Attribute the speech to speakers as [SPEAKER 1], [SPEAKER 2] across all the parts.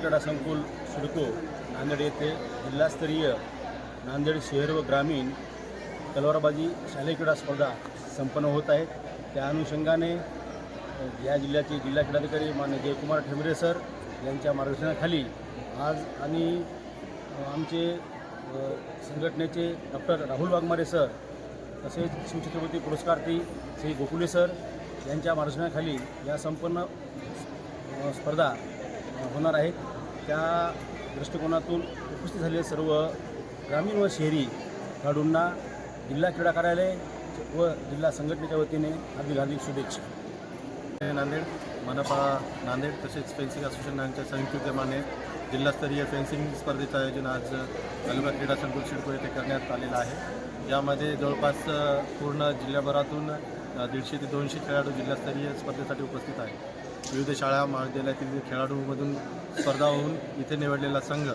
[SPEAKER 1] क्रीडा संकुल सिडको नांदेड येथे जिल्हास्तरीय नांदेड शहर व ग्रामीण तलवारबाजी शालेय क्रीडा स्पर्धा संपन्न होत आहेत. त्या अनुषंगाने या जिल्ह्याचे जिल्हा क्रीडाधिकारी मान्य जयकुमार ठेंबरे सर यांच्या मार्गदर्शनाखाली आज आणि आमचे संघटनेचे डॉक्टर राहुल वाघमारे सर तसेच शिवछत्रपती पुरस्कारती श्री गोकुले सर यांच्या मार्गदर्शनाखाली या संपन्न स्पर्धा होणार आहेत त्या दृष्टिकोनातून उपस्थित झालेले सर्व ग्रामीण व शहरी खेळाडूंना जिल्हा क्रीडा कार्यालय व जिल्हा संघटनेच्या वतीने हार्दिक हार्दिक शुभेच्छा.
[SPEAKER 2] नांदेड मनपा नांदेड तसेच फेन्सिंग असोसिएशन यांच्या संयुक्त उद्यमाने जिल्हास्तरीय फेन्सिंग स्पर्धेचं आयोजन आज तालुका क्रीडा संकुल सिडको येथे करण्यात आलेलं आहे. यामध्ये जवळपास पूर्ण जिल्ह्याभरातून दीडशे ते दोनशे खेळाडू जिल्हास्तरीय स्पर्धेसाठी उपस्थित आहेत. विविध शाळा महाविद्यालयातील खेळाडूंमधून स्पर्धा होऊन इथे निवडलेला संघ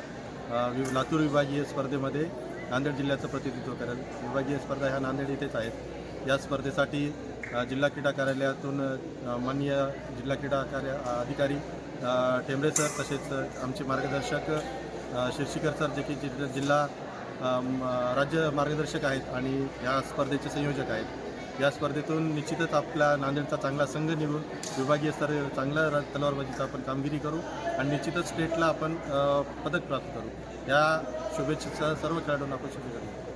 [SPEAKER 2] वि- लातूर विभागीय स्पर्धेमध्ये नांदेड जिल्ह्याचं प्रतिनिधित्व करेल. विभागीय स्पर्धा ह्या नांदेड इथेच आहेत. या स्पर्धेसाठी जिल्हा क्रीडा कार्यालयातून माननीय जिल्हा क्रीडा कार्य अधिकारी टेंबरे सर तसेच आमचे मार्गदर्शक अ, सर जे की जिल्हा राज्य मार्गदर्शक आहेत आणि या स्पर्धेचे संयोजक आहेत. या स्पर्धेतून निश्चितच आपला नांदेडचा चांगला संघ निघून विभागीय स्तर चांगला तलवारबाजीचा आपण कामगिरी करू आणि निश्चितच स्टेटला आपण पदक प्राप्त करू. या शुभेच्छेचा सर्व खेळाडूंना आपण शुभेच्छा देऊ